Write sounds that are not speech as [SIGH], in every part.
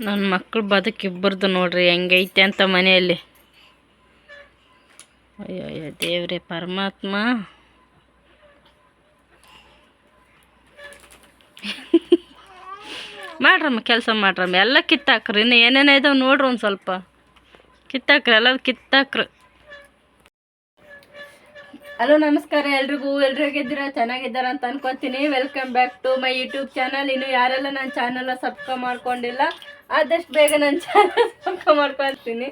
ನನ್ನ ಮಕ್ಕಳು ಬದುಕಿಬ್ಬರದು ನೋಡ್ರಿ, ಹೆಂಗೈತೆ ಅಂತ ಮನೆಯಲ್ಲಿ. ಅಯ್ಯೋ ಅಯ್ಯೋ ದೇವ್ರೆ ಪರಮಾತ್ಮ. ಮಾಡ್ರಮ್ಮ, ಕೆಲಸ ಮಾಡ್ರಮ್ಮ. ಎಲ್ಲ ಕಿತ್ತಾಕ್ರಿ, ಇನ್ನು ಏನೇನೋ ಇದಾವೆ ನೋಡ್ರಿ ಒಂದು ಸ್ವಲ್ಪ. ಕಿತ್ತಾಕ್ರಿ ಎಲ್ಲ ಕಿತ್ತಾಕ್ರಿ. ಹಲೋ, ನಮಸ್ಕಾರ ಎಲ್ರಿಗೂ. ಎಲ್ರು ಹೇಗಿದ್ದೀರಾ? ಚೆನ್ನಾಗಿದ್ದಾರ ಅಂತ ಅನ್ಕೊತೀನಿ. Welcome back to my YouTube channel ಇನ್ನು ಯಾರೆಲ್ಲ ನನ್ನ ಚಾನಲ್ನ ಸಬ್ಸ್ಕ್ರೈಬ್ ಮಾಡ್ಕೊಂಡಿಲ್ಲ, ಆದಷ್ಟು ಬೇಗ ನನ್ನ ಚಾನಲ್ ಸಬ್ಸ್ಕ್ರೈಬ್ ಮಾಡ್ಕೊಳ್ತೀನಿ.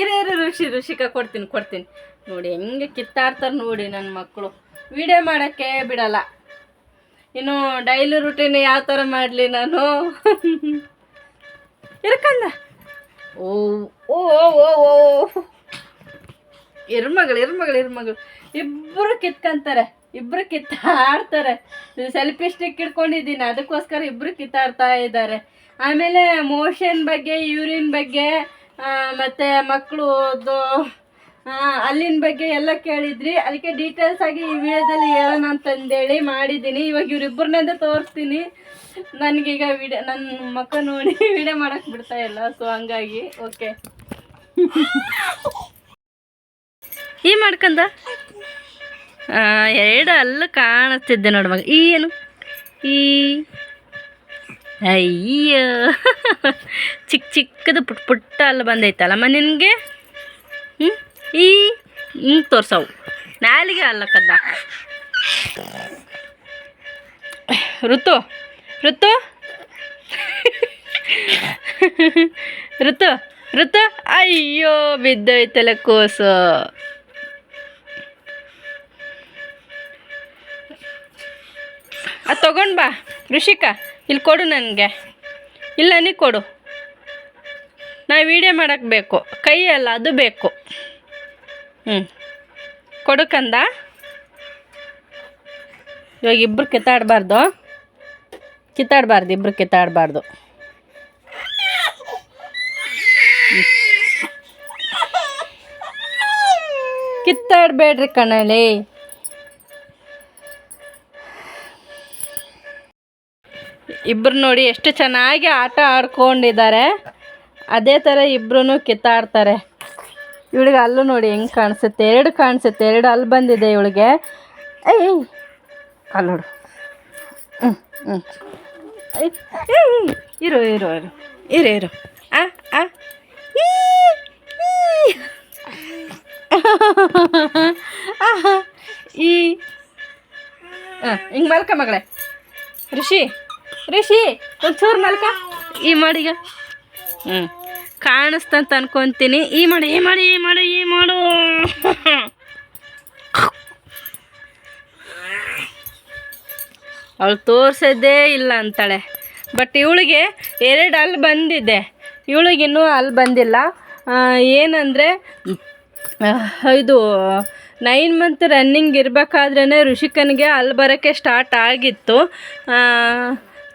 ಇರು ಇರು ಋಷಿ, ಋಷಿಕ ಕೊಡ್ತೀನಿ ಕೊಡ್ತೀನಿ. ನೋಡಿ, ಹೆಂಗೆ ಕಿತ್ತಾಡ್ತಾರೆ ನೋಡಿ ನನ್ನ ಮಕ್ಕಳು ವಿಡಿಯೋ ಮಾಡೋಕ್ಕೆ ಬಿಡಲ್ಲ. ಇನ್ನು ಡೈಲಿ ರುಟೀನ್ ಯಾವ ಥರ ಮಾಡಲಿ ನಾನು? [LAUGHS] ಇರ್ಕಂದ ಓ ಓ ಓ ಓ. ಓ ಇರ್ಮಗಳು ಇರ್ಮಗಳು ಇರ್ಮಗಳು. ಇಬ್ಬರು ಕಿತ್ಕೊಂತಾರೆ, ಇಬ್ಬರು ಕಿತ್ತಾಡ್ತಾರೆ. ಸೆಲ್ಫಿ ಸ್ಟಿಕ್ ಇಟ್ಕೊಂಡಿದ್ದೀನಿ, ಅದಕ್ಕೋಸ್ಕರ ಇಬ್ಬರು ಕಿತ್ತಾಡ್ತಾ ಇದ್ದಾರೆ. ಆಮೇಲೆ ಮೋಷನ್ ಬಗ್ಗೆ ಯೂರಿನ್ ಬಗ್ಗೆ ಮತ್ತೆ ಮಕ್ಕಳು ಅಲ್ಲಿನ ಬಗ್ಗೆ ಎಲ್ಲ ಕೇಳಿದ್ರಿ. ಅದಕ್ಕೆ ಡೀಟೇಲ್ಸ್ ಆಗಿ ಈ ವಿಡಿಯೋದಲ್ಲಿ ಹೇಳೋಣ ಅಂತಂದೇಳಿ ಮಾಡಿದ್ದೀನಿ. ಇವಾಗ ಇವ್ರಿಬ್ಬರನ್ನೇ ತೋರಿಸ್ತೀನಿ. ನನಗೀಗ ವಿಡಿಯೋ ನನ್ನ ಮಕ್ಕ ನೋಡಿ [LAUGHS] ವಿಡಿಯೋ ಮಾಡಕ್ಕೆ ಬಿಡ್ತಾ ಇಲ್ಲ ಸೊ ಹಂಗಾಗಿ ಓಕೆ [LAUGHS] ಈ ಮಾಡ್ಕಂದ? ಎರಡು ಅಲ್ಲ ಕಾಣಿಸ್ತಿದ್ದೆ ನೋಡು ಮಗ. ಈ ಏನು? ಈ, ಅಯ್ಯೋ. ಚಿಕ್ಕ ಚಿಕ್ಕದು ಪುಟ್ ಪುಟ್ಟ ಅಲ್ಲ ಬಂದೈತಲ್ಲಮ್ಮ ನಿನಗೆ? ಹ್ಞೂ ಈ ಹಿಂಗೆ ತೋರ್ಸವು. ನಾಲಿಗೆ ಅಲ್ಲಕ್ಕದ್ದ ಋತು ಋತು. ಋತು ಋತು. ಅಯ್ಯೋ, ಬಿದ್ದೋಯ್ತಲ್ಲ ಕೋಸು. ಅದು ತಗೊಂಡು ಬಾ. ಋಷಿಕಾ, ಇಲ್ಲಿ ಕೊಡು ನನಗೆ. ಇಲ್ಲ, ನೀ ಕೊಡು. ನಾ ವೀಡಿಯೋ ಮಾಡೋಕ್ಕೆ ಬೇಕು. ಕೈ ಅಲ್ಲ, ಅದು ಬೇಕು. ಹ್ಞೂ ಕೊಡು ಕಂದ. ಇವಾಗ ಇಬ್ಬರು ಕಿತ್ತಾಡಬಾರ್ದು. ಕಿತ್ತಾಡಬಾರ್ದು ಇಬ್ಬರು ಕಿತ್ತಾಡಬಾರ್ದು. ಕಿತ್ತಾಡಬೇಡ್ರಿ ಕಣ್ಣಲ್ಲಿ ಇಬ್ಬರು ನೋಡಿ ಎಷ್ಟು ಚೆನ್ನಾಗಿ ಆಟ ಆಡ್ಕೊಂಡಿದ್ದಾರೆ. ಅದೇ ಥರ ಇಬ್ಬರೂ ಕಿತ್ತಾಡ್ತಾರೆ. ಇವಳಿಗೆ ಅಲ್ಲೂ ನೋಡಿ ಹೆಂಗೆ ಕಾಣಿಸುತ್ತೆ? ಎರಡು ಕಾಣಿಸುತ್ತೆ. ಎರಡು ಅಲ್ಲಿ ಬಂದಿದೆ ಇವಳಿಗೆ. ಏಯ್ ಅಲ್ಲಿ ನೋಡು. ಹ್ಞೂ ಹ್ಞೂ ಇರು ಇರು ಇರು. ಇರು ಇರು. ಆ ಆ. ಈ ಹಾಂ ಹಿಂಗೆ ಮಲ್ಕ ಮಗಳೇ. ಋಷಿ. ಋಷಿ ಒಂಚೂರು ಮಲ್ಕ. ಈ ಮಾಡೀಗ ಹ್ಞೂ ಕಾಣಿಸ್ತಂತ ಅನ್ಕೊಂತೀನಿ. ಈ ಮಾಡಿ ಈ ಮಾಡಿ ಈ ಮಾಡಿ, ಈ ಮಾಡು. ಅವಳು ತೋರಿಸೋದೇ ಇಲ್ಲ ಅಂತಾಳೆ. ಬಟ್ ಇವಳಿಗೆ ಎರಡು ಅಲ್ಲಿ ಬಂದಿದೆ. ಇವಳಿಗಿನ್ನೂ ಅಲ್ಲಿ ಬಂದಿಲ್ಲ. ಏನಂದರೆ ಇದು, ನೈನ್ ಮಂತ್ ರನ್ನಿಂಗ್ ಇರಬೇಕಾದ್ರೇ ಋಷಿಕನಿಗೆ ಅಲ್ಲಿ ಬರೋಕ್ಕೆ ಸ್ಟಾರ್ಟ್ ಆಗಿತ್ತು.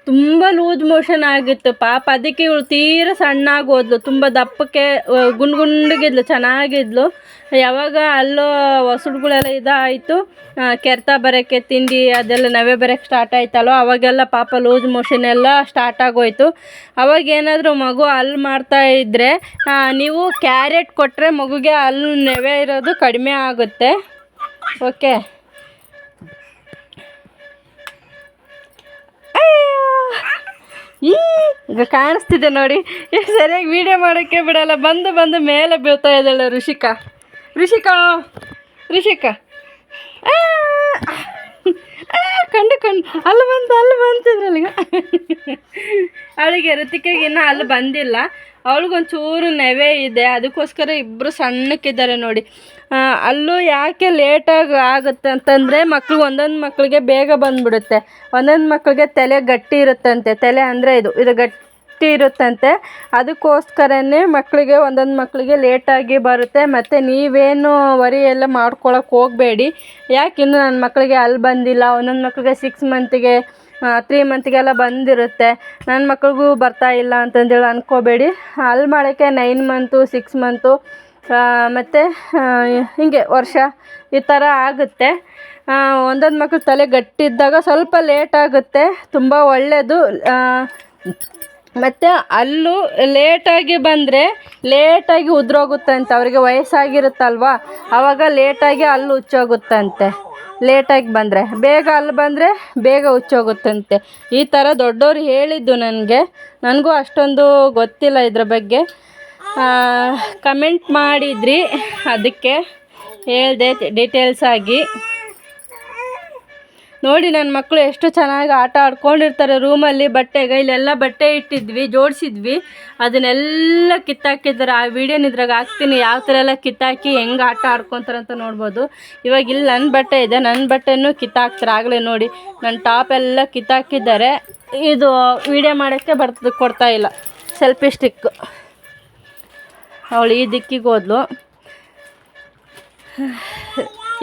ತುಂಬ ಲೂಸ್ ಮೋಷನ್ ಆಗಿತ್ತು. ಪಾಪ ಅದಕ್ಕೆ ಇವಳು ತೀರ ಸಣ್ಣ ಆಗೋದ್ಲು ತುಂಬ ದಪ್ಪಕ್ಕೆ ಗುಂಡ್ ಗುಂಡಗಿದ್ಲು ಚೆನ್ನಾಗಿದ್ಲು. ಯಾವಾಗ ಅಲ್ಲೋ ಹೊಸಡುಗಳೆಲ್ಲ ಇದಾಯಿತು. ಕೆರ್ತಾ ಬರೋಕ್ಕೆ ತಿಂಡಿ ಅದೆಲ್ಲ ನವೆ ಬರೋಕ್ಕೆ ಸ್ಟಾರ್ಟ್ ಆಯ್ತಲ್ಲೋ, ಅವಾಗೆಲ್ಲ ಪಾಪ ಲೂಸ್ ಮೋಷನ್ ಎಲ್ಲ ಸ್ಟಾರ್ಟ್ ಆಗೋಯ್ತು. ಅವಾಗ ಏನಾದರೂ ಮಗು ಅಲ್ಲಿ ಮಾಡ್ತಾ ಇದ್ದರೆ ನೀವು ಕ್ಯಾರೆಟ್ ಕೊಟ್ಟರೆ ಮಗುಗೆ ಅಲ್ಲಿ ನೆವೆ ಇರೋದು ಕಡಿಮೆ ಆಗುತ್ತೆ. ಓಕೆ ಈ ಈಗ ಕಾಣಿಸ್ತಿದೆ ನೋಡಿ. ಸರಿಯಾಗಿ ವಿಡಿಯೋ ಮಾಡೋಕ್ಕೆ ಬಿಡಲ್ಲ. ಬಂದು ಬಂದು ಮೇಲೆ ಬೀಳ್ತಾ ಇದ್ದಾಳೆ ಋಷಿಕಾ. ಋಷಿಕಾ ಋಷಿಕಾ. ಕಂಡು ಕಂಡು. ಅಲ್ಲಿ ಬಂತು ಅಲ್ಲಿ ಬಂತಿದ್ರಲ್ಲಿಗ ಅವಳಿಗೆ ಋತಿಕೆಗೆ ಇನ್ನೂ ಅಲ್ಲಿ ಬಂದಿಲ್ಲ. ಅವಳಿಗೊಂಚೂರು ನೆವೆ ಇದೆ. ಅದಕ್ಕೋಸ್ಕರ ಇಬ್ಬರು ಸಣ್ಣಕ್ಕಿದ್ದಾರೆ ನೋಡಿ. ಅಲ್ಲೂ ಯಾಕೆ ಲೇಟಾಗಿ ಆಗುತ್ತೆ ಅಂತಂದರೆ ಮಕ್ಳು ಒಂದೊಂದು ಮಕ್ಕಳಿಗೆ ಬೇಗ ಬಂದ್ಬಿಡುತ್ತೆ. ಒಂದೊಂದು ಮಕ್ಕಳಿಗೆ ತಲೆ ಗಟ್ಟಿ ಇರುತ್ತಂತೆ. ತಲೆ ಅಂದರೆ ಇದು ಇದು ಗಟ್ಟಿ ಇರುತ್ತಂತೆ. ಅದಕ್ಕೋಸ್ಕರನೇ ಮಕ್ಕಳಿಗೆ, ಒಂದೊಂದು ಮಕ್ಕಳಿಗೆ ಲೇಟಾಗಿ ಬರುತ್ತೆ. ಮತ್ತು ನೀವೇನು ವರಿ ಎಲ್ಲ ಮಾಡ್ಕೊಳಕ್ಕೆ ಹೋಗಬೇಡಿ. ಯಾಕೆ ಇನ್ನು ನನ್ನ ಮಕ್ಕಳಿಗೆ ಅಲ್ಲಿ ಬಂದಿಲ್ಲ? ಒಂದೊಂದು ಮಕ್ಕಳಿಗೆ ಸಿಕ್ಸ್ ಮಂತಿಗೆ ತ್ರೀ ಮಂತಿಗೆಲ್ಲ ಬಂದಿರುತ್ತೆ. ನನ್ನ ಮಕ್ಳಿಗೂ ಬರ್ತಾ ಇಲ್ಲ ಅಂತಂದೇಳಿ ಅಂದ್ಕೋಬೇಡಿ ಅಲ್ಲಿ ಮಾಡೋಕ್ಕೆ ನೈನ್ ಮಂತು ಸಿಕ್ಸ್ ಮಂತು ಮತ್ತು ಹೀಗೆ ವರ್ಷ ಈ ಥರ ಆಗುತ್ತೆ. ಒಂದೊಂದು ಮಕ್ಳು ತಲೆ ಗಟ್ಟಿದ್ದಾಗ ಸ್ವಲ್ಪ ಲೇಟ್ ಆಗುತ್ತೆ. ತುಂಬ ಒಳ್ಳೆಯದು ಮತ್ತು ಅಲ್ಲೂ ಲೇಟಾಗಿ ಬಂದರೆ ಲೇಟಾಗಿ ಉದುರೋಗುತ್ತಂತೆ. ಅವರಿಗೆ ವಯಸ್ಸಾಗಿರುತ್ತಲ್ವ? ಆವಾಗ ಲೇಟಾಗಿ ಹಲ್ಲು ಹುಚ್ಚೋಗುತ್ತಂತೆ. ಲೇಟಾಗಿ ಬಂದರೆ. ಬೇಗ ಅಲ್ಲಿ ಬಂದರೆ ಬೇಗ ಹುಚ್ಚೋಗುತ್ತಂತೆ. ಈ ಥರ ದೊಡ್ಡವ್ರು ಹೇಳಿದ್ದು ನನಗೆ. ನನಗೂ ಅಷ್ಟೊಂದು ಗೊತ್ತಿಲ್ಲ ಇದ್ರ ಬಗ್ಗೆ. ಕಮೆಂಟ್ ಮಾಡಿದ್ರಿ. ಅದಕ್ಕೆ ಹೇಳಿದೆ ಡೀಟೇಲ್ಸ್ ಆಗಿ. ನೋಡಿ ನನ್ನ ಮಕ್ಕಳು ಎಷ್ಟು ಚೆನ್ನಾಗಿ ಆಟ ಆಡ್ಕೊಂಡಿರ್ತಾರೆ ರೂಮಲ್ಲಿ ಬಟ್ಟೆಗೆ ಇಲ್ಲೆಲ್ಲ ಬಟ್ಟೆ ಇಟ್ಟಿದ್ವಿ, ಜೋಡಿಸಿದ್ವಿ. ಅದನ್ನೆಲ್ಲ ಕಿತ್ತಾಕಿದ್ದಾರೆ. ಆ ವೀಡಿಯೋನ ಇದ್ರಾಗ ಹಾಕ್ತೀನಿ, ಯಾವ ಥರ ಎಲ್ಲ ಕಿತ್ತಾಕಿ ಹೆಂಗೆ ಆಟ ಆಡ್ಕೊತಾರೆ ಅಂತ ನೋಡ್ಬೋದು. ಇವಾಗ ಇಲ್ಲಿ ನನ್ನ ಬಟ್ಟೆ ಇದೆ ನನ್ನ ಬಟ್ಟೆನೂ ಕಿತ್ತಾಕ್ತಾರೆ. ಆಗಲೇ ನೋಡಿ ನನ್ನ ಟಾಪ್ ಎಲ್ಲ ಕಿತ್ತಾಕಿದ್ದಾರೆ. ಇದು ವಿಡಿಯೋ ಮಾಡೋಕ್ಕೆ ಬರ್ತದೆ, ಕೊಡ್ತಾ ಇಲ್ಲ. ಸೆಲ್ಫಿ ಸ್ಟಿಕ್ ಅವಳು ಈ ದಿಕ್ಕಿಗೆ ಹೋದ್ಲು.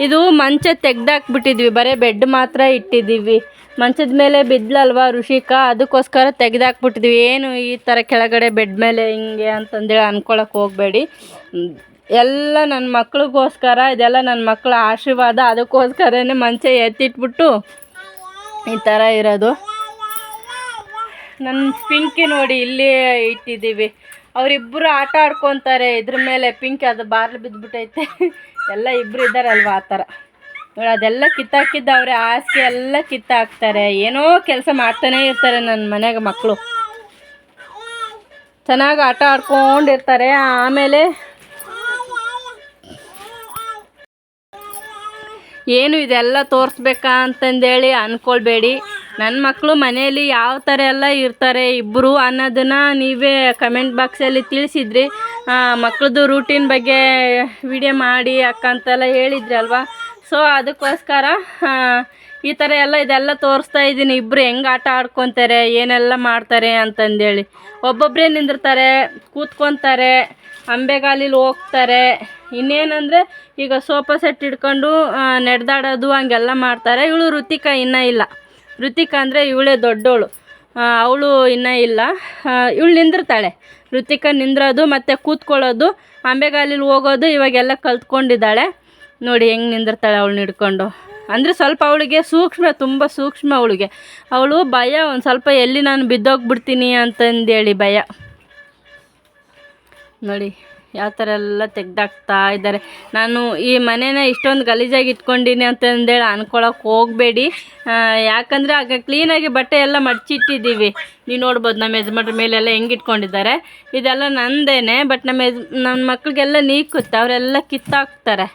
ಇದು ಮಂಚ ತೆಗ್ದಾಕ್ಬಿಟ್ಟಿದ್ವಿ, ಬರೀ ಬೆಡ್ ಮಾತ್ರ ಇಟ್ಟಿದ್ದೀವಿ. ಮಂಚದ ಮೇಲೆ ಬಿದ್ಲಲ್ವಾ ಋಷಿಕಾ? ಅದಕ್ಕೋಸ್ಕರ ತೆಗ್ದಾಕ್ಬಿಟ್ಟಿದ್ವಿ. ಏನು ಈ ಥರ ಕೆಳಗಡೆ ಬೆಡ್ ಮೇಲೆ ಹಿಂಗೆ ಅಂತಂದೇಳಿ ಅನ್ಕೊಳಕ್ಕೆ ಹೋಗಬೇಡಿ. ಎಲ್ಲ ನನ್ನ ಮಕ್ಳಿಗೋಸ್ಕರ, ಇದೆಲ್ಲ ನನ್ನ ಮಕ್ಕಳ ಆಶೀರ್ವಾದ, ಅದಕ್ಕೋಸ್ಕರನೇ ಮಂಚ ಎತ್ತಿಟ್ಬಿಟ್ಟು ಈ ಥರ ಇರೋದು. ನನ್ನ ಪಿಂಕಿ ನೋಡಿ ಇಲ್ಲಿ ಇಟ್ಟಿದ್ದೀವಿ. ಅವರಿಬ್ಬರು ಆಟ ಆಡ್ಕೊತಾರೆ, ಇದ್ರ ಮೇಲೆ ಪಿಂಕಿ ಅದು ಬಾರ್ಲು ಬಿದ್ದುಬಿಟ್ಟೈತೆ ಎಲ್ಲ ಇಬ್ಬರು ಇದ್ದಾರಲ್ವ ಆ ಥರ. ನೋಡಿ, ಅದೆಲ್ಲ ಕಿತ್ತಾಕಿದ್ದವ್ರೆ ಹಾಸಿಗೆ ಎಲ್ಲ ಕಿತ್ತಾಕ್ತಾರೆ. ಏನೋ ಕೆಲಸ ಮಾಡ್ತಾನೆ ಇರ್ತಾರೆ ನನ್ನ ಮನೆಗೆ ಮಕ್ಕಳು ಚೆನ್ನಾಗಿ ಆಟ ಆಡ್ಕೊಂಡಿರ್ತಾರೆ. ಆಮೇಲೆ ಏನು ಇದೆಲ್ಲ ತೋರಿಸ್ಬೇಕಾ ಅಂತಂದೇಳಿ ಅಂದ್ಕೊಳ್ಬೇಡಿ ನನ್ನ ಮಕ್ಕಳು ಮನೆಯಲ್ಲಿ ಯಾವ ಥರ ಎಲ್ಲ ಇರ್ತಾರೆ ಇಬ್ಬರು ಅನ್ನೋದನ್ನು ನೀವೇ ಕಮೆಂಟ್ ಬಾಕ್ಸಲ್ಲಿ ತಿಳಿಸಿದ್ರಿ. ಮಕ್ಕಳದ್ದು ರೂಟೀನ್ ಬಗ್ಗೆ ವಿಡಿಯೋ ಮಾಡಿ, ಅಕ್ಕ ಅಂತೆಲ್ಲ ಹೇಳಿದ್ರಿ ಅಲ್ವಾ? ಸೊ ಅದಕ್ಕೋಸ್ಕರ ಈ ಥರ ಎಲ್ಲ ಇದೆಲ್ಲ ತೋರಿಸ್ತಾ ಇದ್ದೀನಿ. ಇಬ್ಬರು ಹೆಂಗೆ ಆಟ ಆಡ್ಕೊತಾರೆ, ಏನೆಲ್ಲ ಮಾಡ್ತಾರೆ ಅಂತಂದೇಳಿ. ಒಬ್ಬೊಬ್ಬರೇ ನಿಂದಿರ್ತಾರೆ, ಕೂತ್ಕೊತಾರೆ, ಅಂಬೆಗಾಲಿಲಿ ಹೋಗ್ತಾರೆ. ಇನ್ನೇನಂದರೆ, ಈಗ ಸೋಫಾ ಸೆಟ್ ಹಿಡ್ಕೊಂಡು ನಡೆದಾಡೋದು ಹಂಗೆಲ್ಲ ಮಾಡ್ತಾರೆ. ಇವಳು ಋತಿಕಾ ಇನ್ನೂ ಇಲ್ಲ. ಋತಿಕಾ ಅಂದರೆ ಇವಳೇ ದೊಡ್ಡವಳು ಅವಳು ಇನ್ನೂ ಇಲ್ಲ. ಇವಳು ನಿಂದಿರ್ತಾಳೆ. ಋತಿಕಾ ನಿಂದ್ರೋದು ಮತ್ತು ಕೂತ್ಕೊಳ್ಳೋದು ಅಂಬೆಗಾಲಿಲಿ ಹೋಗೋದು, ಇವಾಗೆಲ್ಲ ಕಲ್ತ್ಕೊಂಡಿದ್ದಾಳೆ. ನೋಡಿ ಹೆಂಗೆ ನಿಂದಿರ್ತಾಳೆ ಅವಳು ಹಿಡ್ಕೊಂಡು. ಅಂದರೆ ಸ್ವಲ್ಪ ಅವಳಿಗೆ ಸೂಕ್ಷ್ಮ, ತುಂಬ ಸೂಕ್ಷ್ಮ ಅವಳಿಗೆ. ಅವಳು ಭಯ, ಒಂದು ಸ್ವಲ್ಪ ಎಲ್ಲಿ ನಾನು ಬಿದ್ದೋಗ್ಬಿಡ್ತೀನಿ ಅಂತಂದೇಳಿ ಭಯ. ನೋಡಿ. ಯಾವ ಥರ ಎಲ್ಲ ತೆಗ್ದಾಕ್ತಾ ಇದ್ದಾರೆ. ನಾನು ಈ ಮನೇನ ಇಷ್ಟೊಂದು ಗಲೀಜಾಗಿ ಇಟ್ಕೊಂಡಿನಿ ಅಂತಂದೇಳಿ ಅನ್ಕೊಳಕ್ಕೆ ಹೋಗಬೇಡಿ. ಯಾಕಂದರೆ ಆಗ ಕ್ಲೀನಾಗಿ ಬಟ್ಟೆ ಎಲ್ಲ ಮಡಚಿಟ್ಟಿದ್ದೀವಿ. ನೀವು ನೋಡ್ಬೋದು ನಮ್ಮ ಯಜಮಾನ್ರ ಮೇಲೆಲ್ಲ ಹೆಂಗೆ ಇಟ್ಕೊಂಡಿದ್ದಾರೆ. ಇದೆಲ್ಲ ನಂದೇನೆ ಬಟ್ ನಮ್ಮ ಯಜ್ ನನ್ನ ಮಕ್ಳಿಗೆಲ್ಲ ನೀಕುತ್ತೆ, ಅವರೆಲ್ಲ ಕಿತ್ತಾಕ್ತಾರೆ.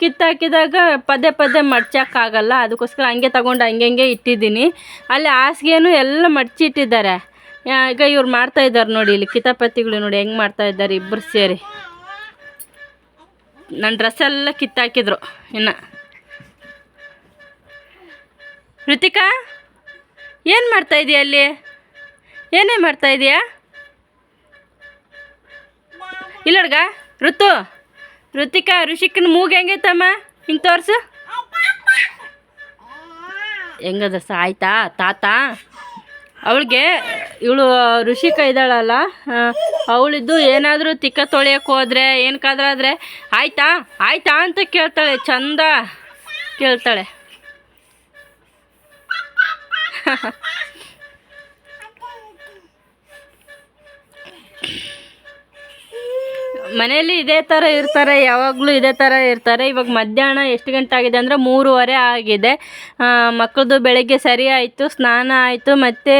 ಕಿತ್ತಾಕಿದಾಗ ಪದೇ ಪದೇ ಮಡ್ಚೋಕ್ಕಾಗಲ್ಲ, ಅದಕ್ಕೋಸ್ಕರ ಹಂಗೆ ತಗೊಂಡು ಹಂಗೆ ಹಂಗೆ ಇಟ್ಟಿದ್ದೀನಿ. ಅಲ್ಲಿ ಹಾಸಿಗೆನೂ ಎಲ್ಲ ಮಡ್ಚಿಟ್ಟಿದ್ದಾರೆ. ಈಗ ಇವ್ರು ಮಾಡ್ತಾ ಇದ್ದಾರೆ ನೋಡಿ, ಇಲ್ಲಿ ಕಿತಾಪತಿಗಳು ನೋಡಿ, ಹೆಂಗೆ ಮಾಡ್ತಾ ಇದ್ದಾರೆ ಇಬ್ಬರು ಸೇರಿ. ನನ್ನ ಡ್ರೆಸ್ ಎಲ್ಲ ಕಿತ್ತಾಕಿದ್ರು, ಇನ್ನು. ಋತಿಕಾ ಏನು ಮಾಡ್ತಾ ಇದೀಯ ಅಲ್ಲಿ? ಏನೇ ಮಾಡ್ತಾ ಇದೀಯ? ಇಲ್ಲಡ್ಗ ಋತು. ಋತಿಕಾ, ಋಷಿಕನ ಮೂಗು ಹೆಂಗೈತಮ್ಮ? ಹಿಂಗೆ ತೋರಿಸು. ಹೆಂಗದ ಸಾಯ್ತಾ ತಾತ? ಅವಳಿಗೆ, ಇವಳು ಋಷಿಕ ಇದ್ದಾಳಲ್ಲ ಅವಳಿದ್ದು ಏನಾದರೂ ತಿಕ್ಕ ತೊಳೆಯಕ್ಕೆ ಹೋದ್ರೆ ಏನಕ್ಕಾದ್ರಾದರೆ ಆಯ್ತಾ ಆಯ್ತಾ ಅಂತ ಕೇಳ್ತಾಳೆ, ಚಂದ ಕೇಳ್ತಾಳೆ. [LAUGHS] ಮನೆಯಲ್ಲಿ ಇದೇ ಥರ ಇರ್ತಾರೆ, ಯಾವಾಗಲೂ ಇದೇ ಥರ ಇರ್ತಾರೆ. ಇವಾಗ ಮಧ್ಯಾಹ್ನ ಎಷ್ಟು ಗಂಟೆ ಆಗಿದೆ ಅಂದರೆ ಮೂರುವರೆ ಆಗಿದೆ. ಮಕ್ಕಳದು ಬೆಳಗ್ಗೆ ಸರಿ ಆಯಿತು, ಸ್ನಾನ ಆಯಿತು, ಮತ್ತು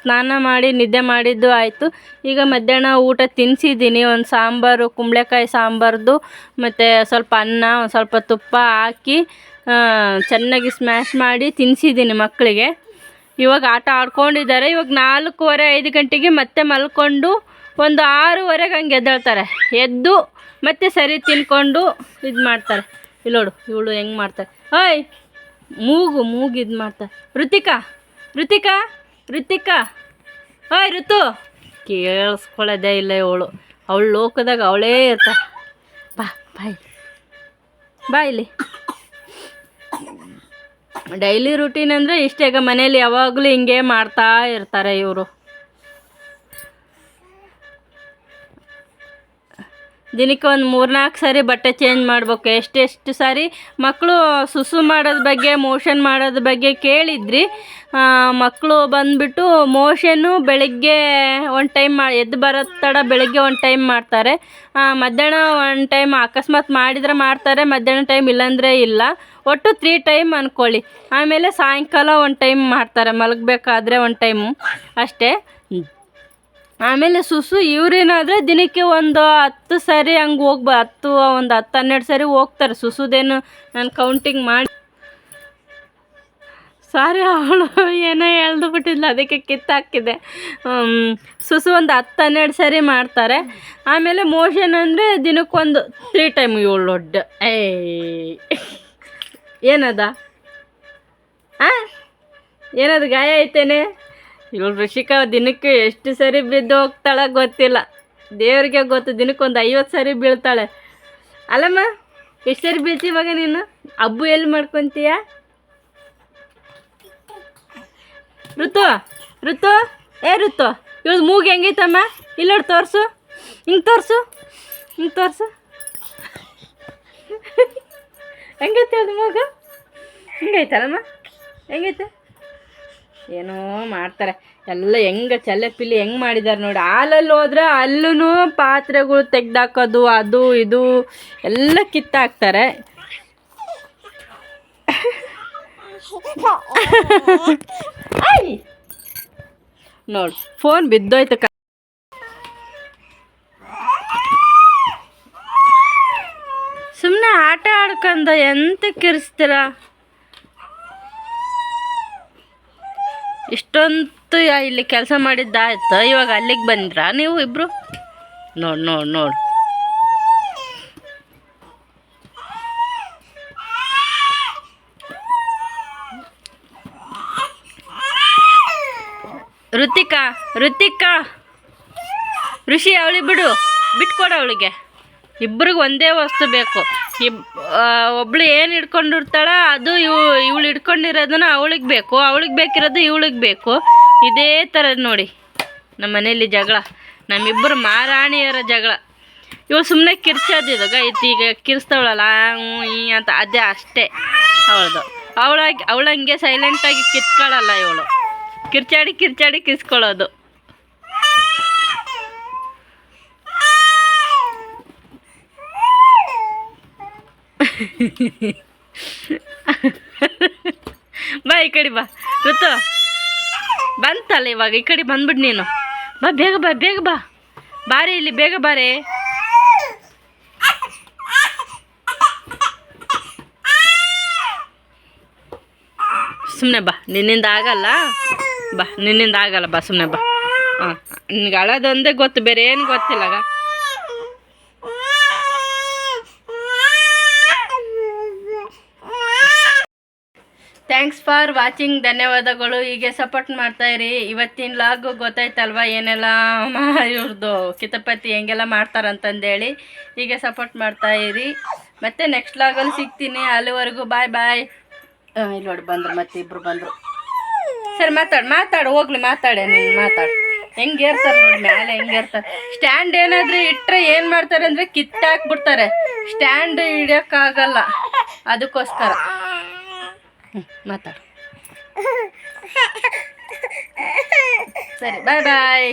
ಸ್ನಾನ ಮಾಡಿ, ನಿದ್ದೆ ಮಾಡಿದ್ದು ಆಯಿತು. ಈಗ ಮಧ್ಯಾಹ್ನ ಊಟ ತಿನ್ನಿಸಿದ್ದೀನಿ ಒಂದು ಸಾಂಬಾರು, ಕುಂಬಳಕಾಯಿ ಸಾಂಬಾರ್ದು, ಮತ್ತು ಸ್ವಲ್ಪ ಅನ್ನ, ಒಂದು ಸ್ವಲ್ಪ ತುಪ್ಪ ಹಾಕಿ ಚೆನ್ನಾಗಿ ಸ್ಮ್ಯಾಶ್ ಮಾಡಿ ತಿನ್ನಿಸಿದ್ದೀನಿ ಮಕ್ಕಳಿಗೆ. ಇವಾಗ ಆಟ ಆಡ್ಕೊಂಡಿದ್ದಾರೆ, ಇವಾಗ ನಾಲ್ಕೂವರೆ ಐದು ಗಂಟೆಗೆ ಮತ್ತೆ ಮಲ್ಕೊಂಡು ಒಂದು ಆರೂವರೆಗೆ ಹಂಗೆ ಎದ್ದೇಳ್ತಾರೆ. ಎದ್ದು ಮತ್ತೆ ಸರಿ ತಿನ್ಕೊಂಡು ಇದು ಮಾಡ್ತಾರೆ. ಇಲ್ಲೋಡು ಇವಳು ಹೆಂಗೆ ಮಾಡ್ತಾರೆ ಓಯ್, ಮೂಗು ಮೂಗು ಇದು ಮಾಡ್ತಾರೆ ಋತಿಕಾ ಋತಿಕಾ ಋತಿಕಾ. ಓಯ್, ಋತು. ಕೇಳಿಸ್ಕೊಳ್ಳೋದೇ ಇಲ್ಲ ಇವಳು. ಅವಳು ಲೋಕದಾಗ ಅವಳೇ ಇರ್ತಾಳೆ. ಬಾ ಬಾಯ್ ಬಾ ಇಲ್ಲಿ. ಡೈಲಿ ರುಟೀನ್ ಅಂದರೆ ಇಷ್ಟೇ. ಈಗ ಮನೇಲಿ ಯಾವಾಗಲೂ ಹಿಂಗೆ ಮಾಡ್ತಾ ಇರ್ತಾರೆ ಇವರು. ದಿನಕ್ಕೆ ಒಂದು ಮೂರ್ನಾಲ್ಕು ಸಾರಿ ಬಟ್ಟೆ ಚೇಂಜ್ ಮಾಡ್ಬೇಕು. ಎಷ್ಟೆಷ್ಟು ಸಾರಿ ಮಕ್ಕಳು ಸುಸು ಮಾಡೋದ್ರ ಬಗ್ಗೆ, ಮೋಷನ್ ಮಾಡೋದ್ರ ಬಗ್ಗೆ ಕೇಳಿದ್ರಿ. ಮಕ್ಕಳು ಬಂದುಬಿಟ್ಟು ಮೋಷನ್ನು ಬೆಳಗ್ಗೆ ಒಂದು ಟೈಮ್ ಮಾ, ಎದ್ದು ಬರೋ ತಡ ಬೆಳಗ್ಗೆ ಒಂದು ಟೈಮ್ ಮಾಡ್ತಾರೆ. ಮಧ್ಯಾಹ್ನ ಒಂದು ಟೈಮ್ ಅಕಸ್ಮಾತ್ ಮಾಡಿದರೆ ಮಾಡ್ತಾರೆ, ಮಧ್ಯಾಹ್ನ ಟೈಮ್ ಇಲ್ಲಾಂದರೆ ಇಲ್ಲ. ಒಟ್ಟು ತ್ರೀ ಟೈಮ್ ಅಂದ್ಕೊಳ್ಳಿ ಆಮೇಲೆ ಸಾಯಂಕಾಲ ಒಂದು ಟೈಮ್ ಮಾಡ್ತಾರೆ, ಮಲಗಬೇಕಾದ್ರೆ ಒಂದು ಟೈಮು ಅಷ್ಟೇ. ಆಮೇಲೆ ಸುಸು ಇವ್ರೇನಾದರೆ ದಿನಕ್ಕೆ ಒಂದು ಹತ್ತು ಸಾರಿ ಹಂಗೆ ಹೋಗ್ಬ ಹತ್ತು, ಒಂದು ಹತ್ತು ಹನ್ನೆರಡು ಸಾರಿ ಹೋಗ್ತಾರೆ. ಸುಸುದೇನು ನಾನು ಕೌಂಟಿಂಗ್ ಮಾಡಿ ಸಾರಿ ಅವಳು ಏನೋ ಎಳ್ದು ಬಿಟ್ಟಿದ್ಲು, ಅದಕ್ಕೆ ಕಿತ್ತಾಕಿದೆ ಸುಸು ಒಂದು ಹತ್ತು ಹನ್ನೆರಡು ಸರಿ ಮಾಡ್ತಾರೆ. ಆಮೇಲೆ ಮೋಷನ್ ಅಂದರೆ ದಿನಕ್ಕೊಂದು ತ್ರೀ ಟೈಮ್ ಇವಳು ಏ, ಏನದ? ಆ? ಏನದು, ಗಾಯ ಐತೇನೆ? ಇವಳು ಋಷಿಕಾ ದಿನಕ್ಕೆ ಎಷ್ಟು ಸರಿ ಬಿದ್ದು ಹೋಗ್ತಾಳೆ ಗೊತ್ತಿಲ್ಲ. ದೇವರಿಗೆ ಗೊತ್ತು ದಿನಕ್ಕೆ ಒಂದು ಐವತ್ತು ಸರಿ ಬೀಳ್ತಾಳೆ. ಅಲ್ಲಮ್ಮ, ಎಷ್ಟು ಸರಿ ಬೀಳ್ತಿ ಮಗ ನೀನು? ಹಬ್ಬು ಎಲ್ಲಿ ಮಾಡ್ಕೊತೀಯ? ಋತು ಋತು, ಏ ಋತು ಇವಳು ಮೂಗು ಹೆಂಗೈತಮ್ಮ? ಇಲ್ಲ ತೋರಿಸು, ಹಿಂಗೆ ತೋರಿಸು ಹಿಂಗೆ ತೋರಿಸು. ಹೆಂಗೈತೆ ಅದು ಮೂಗು? ಹಿಂಗೈತಲ್ಲಮ್ಮ? ಹೆಂಗೈತೆ? ಏನೋ ಮಾಡ್ತಾರೆ. ಎಲ್ಲ ಹೆಂಗೆ ಚಲ್ಲೆ ಪಿಲ್ಲಿ ಹೆಂಗೆ ಮಾಡಿದ್ದಾರೆ ನೋಡಿ. ಹಾಲಲ್ಲಿ ಹೋದ್ರೆ ಅಲ್ಲೂ ಪಾತ್ರೆಗಳು ತೆಗ್ದಾಕೋದು, ಅದು, ಇದು ಎಲ್ಲ ಕಿತ್ತಾಕ್ತಾರೆ. ನೋಡಿ, ಫೋನ್ ಬಿದ್ದೋಯ್ತು ಕ ಸುಮ್ಮನೆ ಆಟ ಆಡ್ಕೊಂಡ ಎಂತ ಕಿರಿಸ್ತೀರ? ಇಷ್ಟೊಂದು ಇಲ್ಲಿ ಕೆಲಸ ಮಾಡಿದ್ದಾಯ್ತು? ಇವಾಗ ಅಲ್ಲಿಗೆ ಬಂದ್ರಾ ನೀವು ಇಬ್ರು? ನೋಡ್ ನೋಡ್ ನೋಡ್. ಋತಿಕಾ ಋತಿಕಾ. ಋಷಿ ಅವಳಿ ಬಿಡು. ಬಿಟ್ಕೊಡು ಅವಳಿಗೆ. ಇಬ್ರಿಗೆ ಒಂದೇ ವಸ್ತು ಬೇಕು. ಇಬ್ ಒಬ್ಳು ಏನು ಹಿಡ್ಕೊಂಡಿರ್ತಾಳ ಅದು ಇವು, ಇವಳು ಹಿಡ್ಕೊಂಡಿರೋದನ್ನ ಅವಳಿಗೆ ಬೇಕು. ಅವಳಿಗೆ ಬೇಕಿರೋದು ಇವಳಿಗೆ ಬೇಕು. ಇದೇ ಥರದ್ದು ನೋಡಿ. ನಮ್ಮ ಮನೇಲಿ ಜಗಳ. ನಮ್ಮಿಬ್ಬರು ಮಾರಾಣಿಯರ ಜಗಳ. ಇವಳು ಸುಮ್ಮನೆ ಕಿರ್ಚೋದಿದಾಗ ಐತಿ ಈಗ ಕಿರ್ಸ್ತಾವಳಲ್ಲ ಹ್ಞೂ ಈ, ಅಂತ. ಅದೇ ಅಷ್ಟೇ ಅವಳದು. ಅವಳಾಗಿ, ಅವಳಂಗೆ ಸೈಲೆಂಟಾಗಿ ಕಿತ್ಕೊಳ್ಳಲ್ಲ ಇವಳು. ಕಿರ್ಚಾಡಿ ಕಿರ್ಚಾಡಿ ಕಿಸ್ಕೊಳ್ಳೋದು ಬಾ ಈ ಕಡೆ ಬಾ. ಋತು, ಬಂತಲ್ಲ ಇವಾಗ? ಈ ಕಡೆ ಬಂದ್ಬಿಡು ನೀನು. ಬಾ, ಬೇಗ ಬಾ ಬೇಗ ಬಾ. ಬಾರಿ ಇಲ್ಲಿ, ಬೇಗ ಬಾರೆ. ಸುಮ್ಮನೆ ಬಾ, ನಿನ್ನಿಂದ ಆಗಲ್ಲ. ಬಾ, ನಿನ್ನಿಂದ ಆಗಲ್ಲ, ಬಾ ಸುಮ್ಮನೆ ಬಾ. ಹಾಂ, ನಿನ್ಗೆ ಅಳೋದೊಂದೇ ಗೊತ್ತು, ಬೇರೆ ಏನು ಗೊತ್ತಿಲ್ಲ ಥ್ಯಾಂಕ್ಸ್ ಫಾರ್ ವಾಚಿಂಗ್. ಧನ್ಯವಾದಗಳು. ಹೀಗೆ ಸಪೋರ್ಟ್ ಮಾಡ್ತಾ ಇರಿ. ಇವತ್ತಿನ ಲಾಗು ಗೊತ್ತಾಯ್ತಲ್ವ ಏನೆಲ್ಲ ಇವ್ರದ್ದು ಕಿತಪತಿ ಹೆಂಗೆಲ್ಲ ಮಾಡ್ತಾರಂತಂದೇಳಿ. ಹೀಗೆ ಸಪೋರ್ಟ್ ಮಾಡ್ತಾ ಇರಿ. ಮತ್ತೆ ನೆಕ್ಸ್ಟ್ ಲಾಗಲ್ಲಿ ಸಿಗ್ತೀನಿ. ಅಲ್ಲಿವರೆಗೂ ಬಾಯ್ ಬಾಯ್. ಇಲ್ಲಿ ನೋಡಿ, ಬಂದರು ಮತ್ತೆ ಇಬ್ಬರು ಬಂದರು. ಸರಿ, ಮಾತಾಡು ಮಾತಾಡು, ಹೋಗ್ಲಿ, ಮಾತಾಡೆ ನೀನು, ಮಾತಾಡು. ಹೆಂಗೆ ಇರ್ತಾರೆ ನೋಡಿ ಮೇಲೆ ಹೆಂಗೆ ಇರ್ತಾರೆ ಸ್ಟ್ಯಾಂಡ್ ಏನಾದರೂ ಇಟ್ಟರೆ ಏನು ಮಾಡ್ತಾರೆ ಅಂದರೆ ಕಿತ್ತಾಕ್ಬಿಡ್ತಾರೆ. ಸ್ಟ್ಯಾಂಡ್ ಹಿಡಿಯೋಕ್ಕಾಗಲ್ಲ ಅದಕ್ಕೋಸ್ಕರ. ಹ್ಞೂ ಮಾತಾಡು. ಸರಿ ಬಾಯ್ ಬಾಯ್